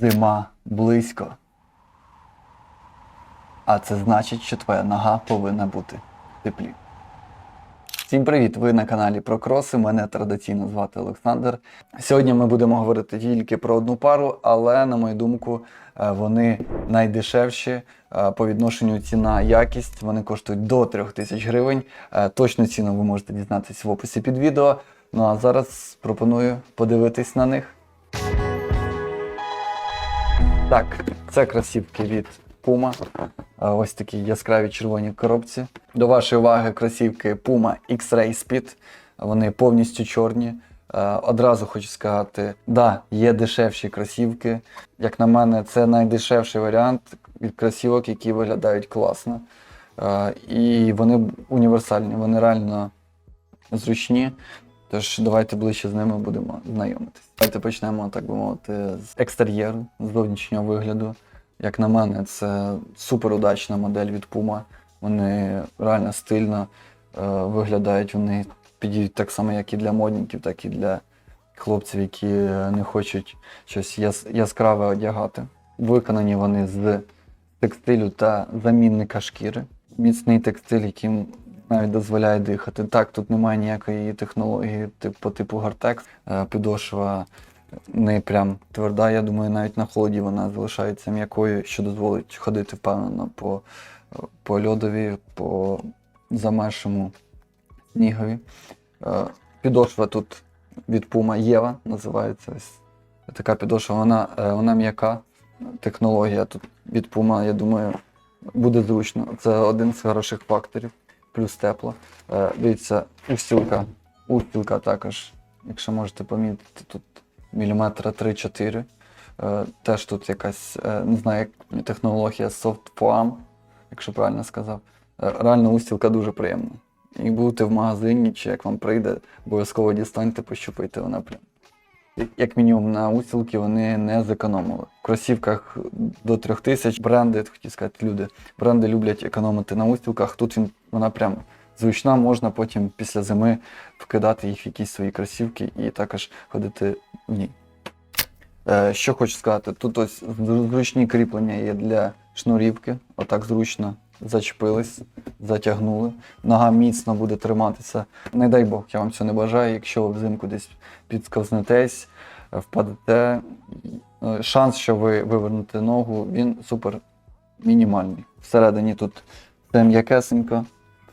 Зима близько. А це значить, що твоя нога повинна бути в теплі. Всім привіт! Ви на каналі про кроси. Мене традиційно звати Олександр. Сьогодні ми будемо говорити тільки про одну пару, але, на мою думку, е, вони найдешевші е, по відношенню ціна якість. Вони коштують до 3000 гривень. Е, Точну ціну ви можете дізнатися в описі під відео. Ну а зараз пропоную подивитись на них. Так, це кросівки від Puma. Ось такі яскраві червоні коробці. До вашої уваги кросівки Puma X-Ray Speed. Вони повністю чорні. Одразу хочу сказати, да, є дешевші кросівки. Як на мене, це найдешевший варіант від кросівок, які виглядають класно. І вони універсальні, вони реально зручні. Тож давайте ближче з ними будемо знайомитись. Давайте почнемо, так би мовити, з екстер'єру, з зовнішнього вигляду. Як на мене, це супер удачна модель від Puma. Вони реально стильно е, виглядають. Вони підійдуть так само, як і для модників, так і для хлопців, які не хочуть щось яс- яскраве одягати. Виконані вони з текстилю та замінника шкіри. Міцний текстиль, яким навіть дозволяє дихати. Так, тут немає ніякої технології тип, по типу Гартекс. Е, Підошва не прям тверда. Я думаю, навіть на холоді вона залишається м'якою, що дозволить ходити впевнено по, по льодові, по замершому снігові. Е, Підошва тут від Puma Єва називається. Така підошва. Вона, е, вона м'яка. Технологія тут від Puma, я думаю, буде зручно. Це один з хороших факторів. Плюс тепло. Е, Дивіться, устілка. Устілка також, якщо можете помітити, тут міліметра 3-4. Е, Теж тут якась, е, не знаю, як технологія soft foam, якщо правильно сказав. Реально устілка дуже приємна. І будете в магазині, чи як вам прийде, обов'язково дістаньте, пощупайте, вона прям. Як- мінімум на устілки вони не зекономили. В кросівках до 3000 бренди, хотів сказати, люди. Бренди люблять економити на устілках. Тут він, вона прям зручна, можна потім після зими вкидати їх в якісь свої кросівки і також ходити в ній. Е, що хочу сказати, тут ось зручні кріплення є для шнурівки. Отак зручно зачепились, затягнули. Нога міцно буде триматися. Не дай Бог, я вам цього не бажаю. Якщо ви взимку десь підсковзнетесь, е, впадете, е, шанс, що ви вивернете ногу, він супер мінімальний. Всередині тут все м'якесенько,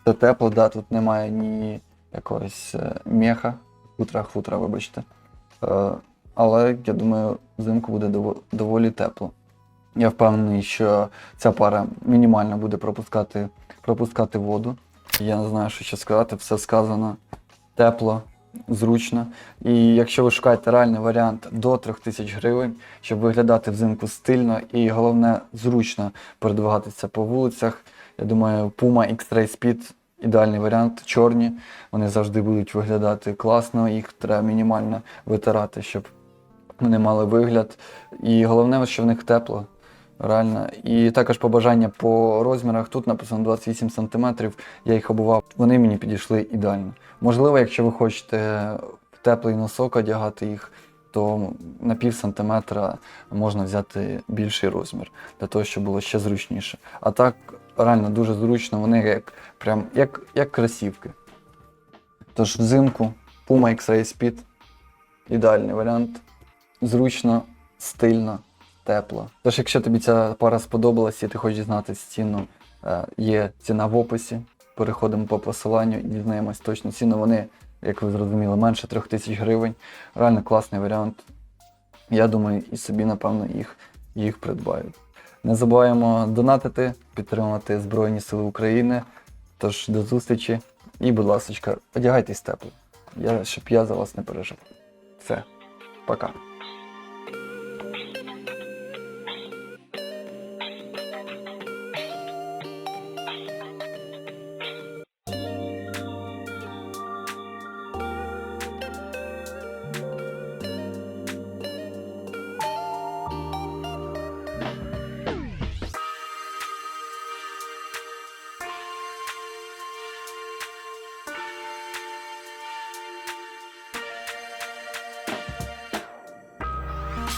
все тепло, да, тут немає ні якогось е, меха, хутра, хутра, вибачте. Але я думаю, взимку буде доволі тепло. Я впевнений, що ця пара мінімально буде пропускати, пропускати воду. Я не знаю, що ще сказати, все сказано тепло, зручно. І якщо ви шукаєте реальний варіант до 3000 гривень, щоб виглядати взимку стильно і головне зручно передвигатися по вулицях, я думаю, Puma X-Ray Speed ідеальний варіант. Чорні, вони завжди будуть виглядати класно, їх треба мінімально витирати, щоб вони мали вигляд. І головне, що в них тепло. Реально. І також побажання по розмірах. Тут написано 28 см, я їх обував. Вони мені підійшли ідеально. Можливо, якщо ви хочете теплий носок одягати їх, то на пів сантиметра можна взяти більший розмір, для того, щоб було ще зручніше. А так, реально дуже зручно, вони як, прям, як, як кросівки. Тож взимку Puma X-Ray Speed ідеальний варіант. Зручно, стильно, тепло. Тож, якщо тобі ця пара сподобалась і ти хочеш знати ціну, е, є ціна в описі. Переходимо по посиланню і дізнаємось точну ціну. Вони, як ви зрозуміли, менше 3000 гривень. Реально класний варіант. Я думаю, і собі, напевно, їх, їх придбають. Не забуваємо донатити, підтримувати Збройні Сили України. Тож до зустрічі і, будь ласка, одягайтесь тепло. Я, щоб я за вас не переживав. Все, пока.